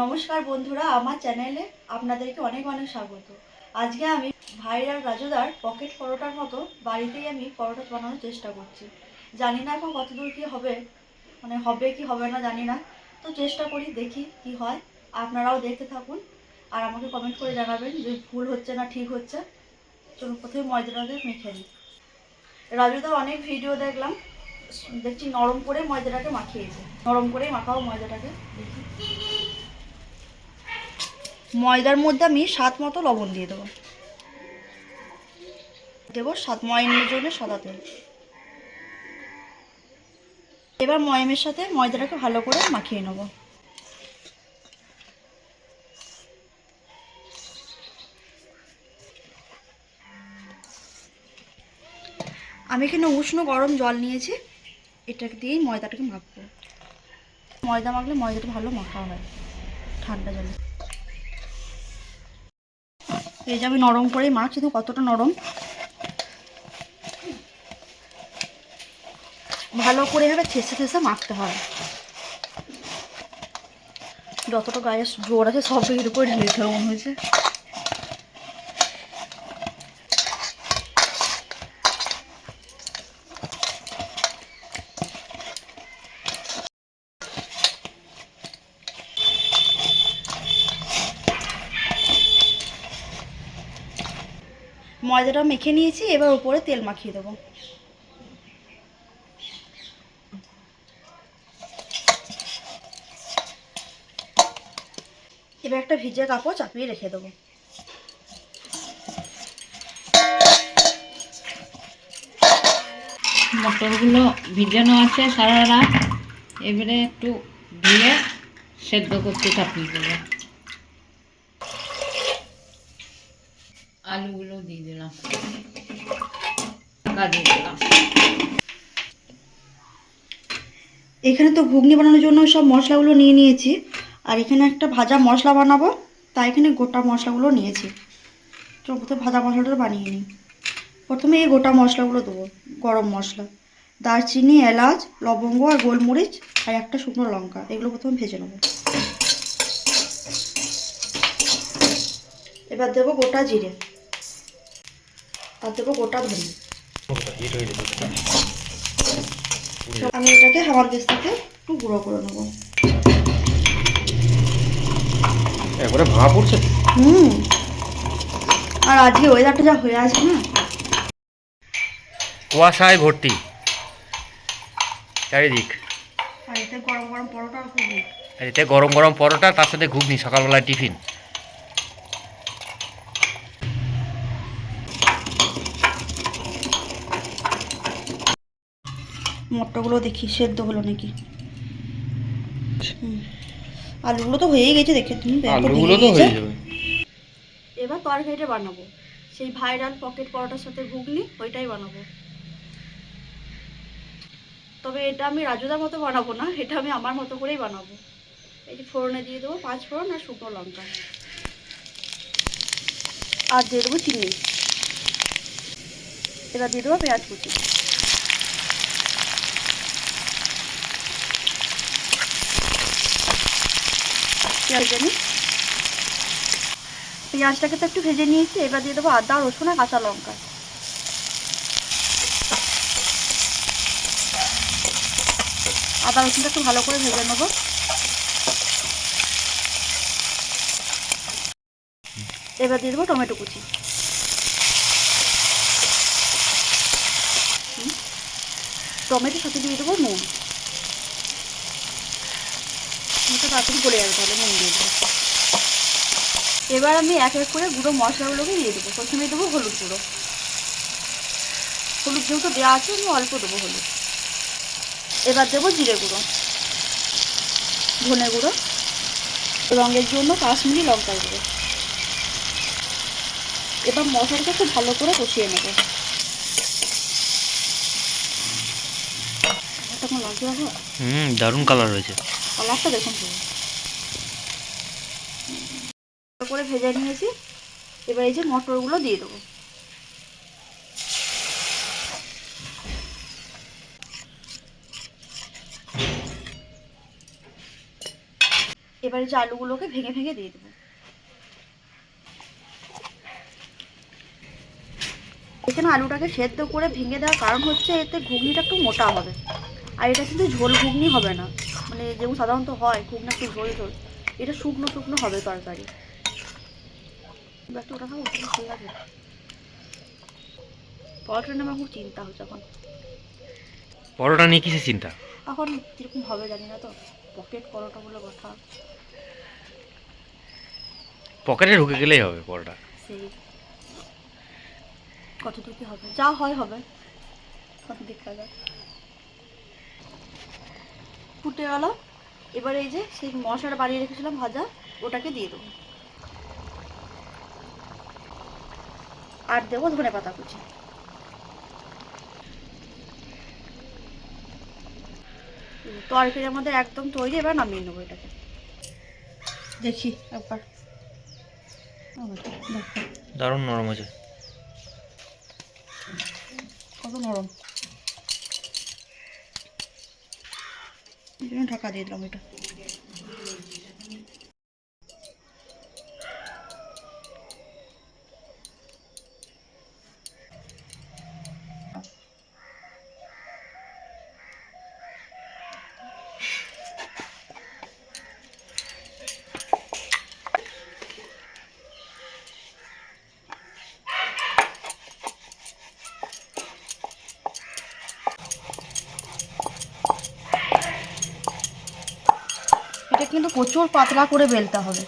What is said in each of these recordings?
নমস্কার বন্ধুরা, আমার চ্যানেলে আপনাদেরকে অনেক অনেক স্বাগত। আজকে আমি ভাইরাল রাজুদার পকেট পরোটার মতো বাড়িতেই আমি পরোটা বানানোর চেষ্টা করছি। জানি না এখন কতদূর কী হবে মানে হবে কি হবে না জানি না। তো চেষ্টা করি দেখি কি হয়, আপনারাও দেখতে থাকুন আর আমাকে কমেন্ট করে জানাবেন যে ভুল হচ্ছে না ঠিক হচ্ছে। চলুন প্রথমে ময়দাটাকে মেখে নিই। রাজুদার অনেক ভিডিও দেখলাম, দেখছি নরম করে ময়দাটাকে মাখিয়েছে। নরম করেই মাখাও ময়দাটাকে, দেখি। ময়দার মধ্যে আমি স্বাদ মতো লবণ দিয়ে দেবো। দেবো সাত ময়মের জন্য সাদা তেল। এবার ময়মের সাথে ময়দাটাকে ভালো করে মাখিয়ে নেব। আমি এখানে উষ্ণ গরম জল নিয়েছি। এটাকে দিয়েই ময়দাটাকে মাখবো। ময়দা মাখলে ময়দাটা ভালো মাখা হয়। ঠান্ডা জলে। এই যাবে নরম করে মাছ কিন্তু কতটা নরম। ভালো করে এভাবে ঠেসে ঠেসে মাখতে হয়। যতটা গায়ে জোর আছে সব এর উপরে ঢেলে মনে হয়েছে ময়দাটা মেখে নিয়েছি, এবার উপরে তেল মাখিয়ে দেবো। এবার একটা ভিজে কাপড় চাপিয়ে রেখে দেবো। মটরগুলো ভিজানো আছে সারা রাত। এবারে একটু ধুয়ে সেদ্ধ করতে চাপিয়ে দেবো। আলুগুলো দিয়ে এখানে তো ঘুগনি বানানোর জন্য সব মশলাগুলো নিয়ে নিয়েছি। আর এখানে একটা ভাজা মশলা বানাবো, তাই এখানে গোটা মশলাগুলো নিয়েছি। চল প্রথমে ভাজা মশলাটা বানিয়ে নিই। প্রথমে এই গোটা মশলাগুলো দেবো, গরম মশলা। দারচিনি, এলাচ, লবঙ্গ আর গোলমরিচ আর একটা শুকনো লঙ্কা, এগুলো প্রথমে ভেজে নেব। এবার দেবো গোটা জিরে। আর দেবো গোটা ধনে আমি এটাকে হামার দিস্তাতে একটু গুঁড়ো করে নেব। একবারে ভাঙা পড়ছে? হুম। আর আজকে ওয়েদারটা যা হয়ে আছে না। কুয়াশায় ভর্তি। চারিদিক। আর এতে গরম গরম পরোটা আর এতে গরম গরম পরোটা তার সাথে ঘুগনি সকালবেলায় টিফিন। মটরগুলো দেখি সেদ্ধ হলো নাকি। হুম। আলুগুলো তো হয়েই গেছে দেখে তুমি আলুগুলো তো। হয়ে যাবে। এবার তরকারিটা বানাবো। সেই ভাইরাল পকেট পরোটার সাথে ঘুগনি ওইটাই বানাবো। তবে এটা আমি রাজুদার মতো বানাবো না এটা আমি আমার মতো করেই বানাবো। এই যে ফোড়নে দিয়ে দেবো পাঁচ ফোড়ন আর শুকনো লঙ্কা। আর দিয়ে দেবো চিনি। এবার দিয়ে দেবো পেঁয়াজ কুচি। পেঁয়াজ পেঁয়াজটাকে তো একটু ভেজে নিয়েছি, এবার দিয়ে দেবো আদা, রসুন আর কাঁচা লঙ্কা। আদা, রসুনটা একটু ভালো করে ভেজে নেব। এবার দিয়ে দেবো টমেটো কুচি। হুম। টমেটোর সাথে দিয়ে দেবো নুন। নুনটা তাড়াতাড়ি গলে যাবে তাহলে এবার আমি এক এক করে গুঁড়ো মশলাগুলোকে দিয়ে দেবো। প্রথমে দেবো হলুদ গুঁড়ো। হলুদ যেহেতু দেওয়া আছে, আমি অল্প দেবো হলুদ। এবার দেবো জিরে গুঁড়ো, ধনে গুঁড়ো রঙের জন্য কাশ্মীরি লঙ্কা গুঁড়ো। এবার মশলাটা খুব ভালো করে কষিয়ে নেব। হুম, দারুণ কালার হয়েছে। কালারটা দেখুন করে ভেজে নিয়েছি। এবার এই যে মটরগুলো দিয়ে দেবো। এবারে যে আলুগুলোকে ভেঙে ভেঙে দিয়ে দেবো। এখানে আলুটাকে সেদ্ধ করে ভেঙে দেওয়ার কারণ হচ্ছে এতে ঘুগনিটা একটু মোটা হবে। আর এটা কিন্তু ঝোল ঘুগনি হবে না। মানে যেমন সাধারণত হয় ঘুগনি একটু ঝোল ঝোল। এটা শুকনো শুকনো হবে তরকারি। একটু ওটা খাব ভালো লাগে। পরোটা নিয়ে আমার খুব চিন্তা হচ্ছে এখন। পরোটা নিয়ে কিসের চিন্তা? এখন কীরকম হবে জানি না তো। পকেট পরোটা বলে কথা। পকেটে ঢুকে গেলেই হবে পরোটা। সেই। কতটুকু কি হবে? যা হয় হবে। কত দেখা যাক ফুটে গেল এবার এই যে সেই মশলাটা বানিয়ে রেখেছিলাম ভাজা ওটাকে দিয়ে দেবো। আর দেবো ধনে পাতা কুচি। তরকারি আমাদের একদম তৈরি এবার নামিয়ে নেব এটাকে। দেখি একবার। দারুণ নরম আছে কত নরম এই জন্য ঢাকা দিয়ে দিলাম এটা এটা কিন্তু প্রচুর পাতলা করে বেলতে হবে।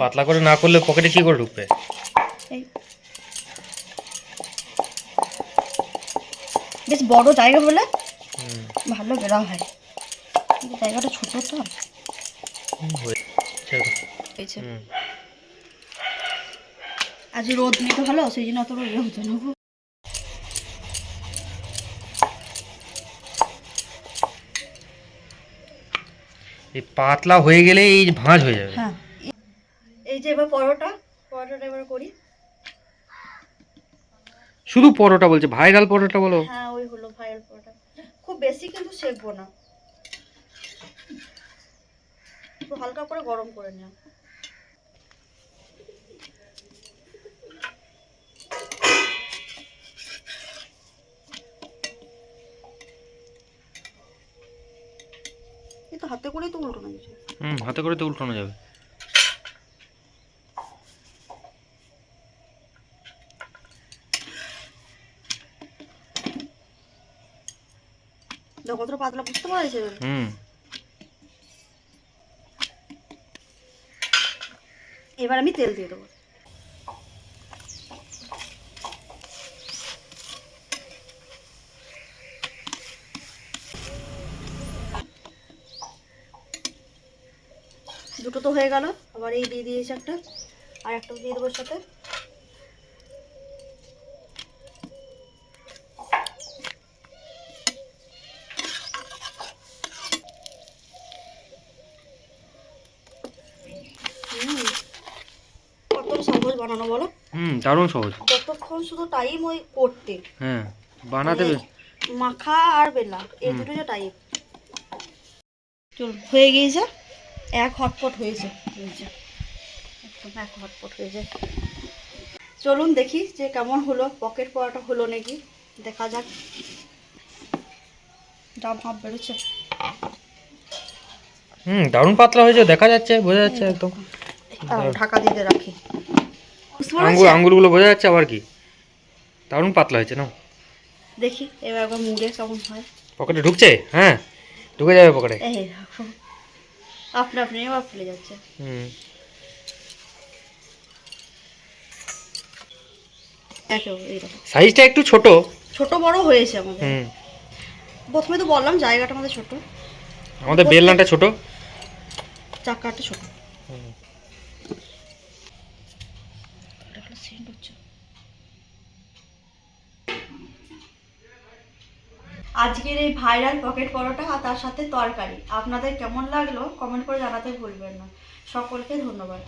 পাতলা করে না করলে পকেটে কি করে ঢুকবে? বেশ বড় জায়গা বলে ভালো বেরা হয়। জায়গাটা ছোট তো। আজ রোদ নেই তো ভালো সেই জন্য অত ইয়ে হচ্ছে না গো। এই পাতলা হয়ে গেলে এই ভাঁজ হয়ে যাবে। হ্যাঁ। এই যে এবার পরোটা পরোটাটা এবার করি। শুধু পরোটা বলছে ভাইরাল পরোটা বলো। হ্যাঁ ওই হলো ভাইরাল পরোটা। খুব বেশি কিন্তু সেকবো না। একটু হালকা করে গরম করে নিলাম তো হাতে করেই তো উল্টো না কিছু হুম হাতে করে তো উল্টানো যাবে। কতটা পাতলা বুঝতে পারা যাচ্ছে? হুম। এবার আমি তেল দিয়ে দেবো। তো হয়ে গেল। আবার এই দিয়ে দিয়েছি একটা আর একটা দিয়ে দেবো সাথে। বানানো বলো? হুম দারুণ সহজ। যতক্ষণ শুধু টাইম ওই করতে। হ্যাঁ বানাতে মানে মাখা আর বেলা এই দুটো টাইপ চল হয়ে গিয়েছে। এক হটপট হয়েছে। একদম এক হটপট হয়েছে। চলুন দেখি যে কেমন হলো পকেট পড়াটা হলো নাকি? দেখা যাক। যা ভাব বেরোচ্ছে। হুম দারুণ পাতলা হয়েছে দেখা যাচ্ছে বোঝা যাচ্ছে একদম। ঢাকা দিয়ে দিয়ে রাখি পারছ আঙ্গুলগুলো বোঝা যাচ্ছে আবার কি? দারুণ পাতলা হয়েছে না? দেখি এবার একবার মুড়ে কেমন হয়। পকেটে ঢুকছে? হ্যাঁ ঢুকে যাবে পকেটে। এই আপনা আপনি এবার ফুলে যাচ্ছে। হুম। সাইজটা একটু ছোট। ছোট বড় হয়েছে আমাদের। হুম। প্রথমে তো বললাম জায়গাটা আমাদের ছোট। আমাদের বেলনাটা ছোট। চাকাটা ছোট। হুম। এটা হচ্ছে। আজকের এই ভাইরাল পকেট পরোটা আর তার সাথে তরকারি। আপনাদের কেমন লাগল? কমেন্ট করে জানাতে ভুলবেন না। সকলকে ধন্যবাদ।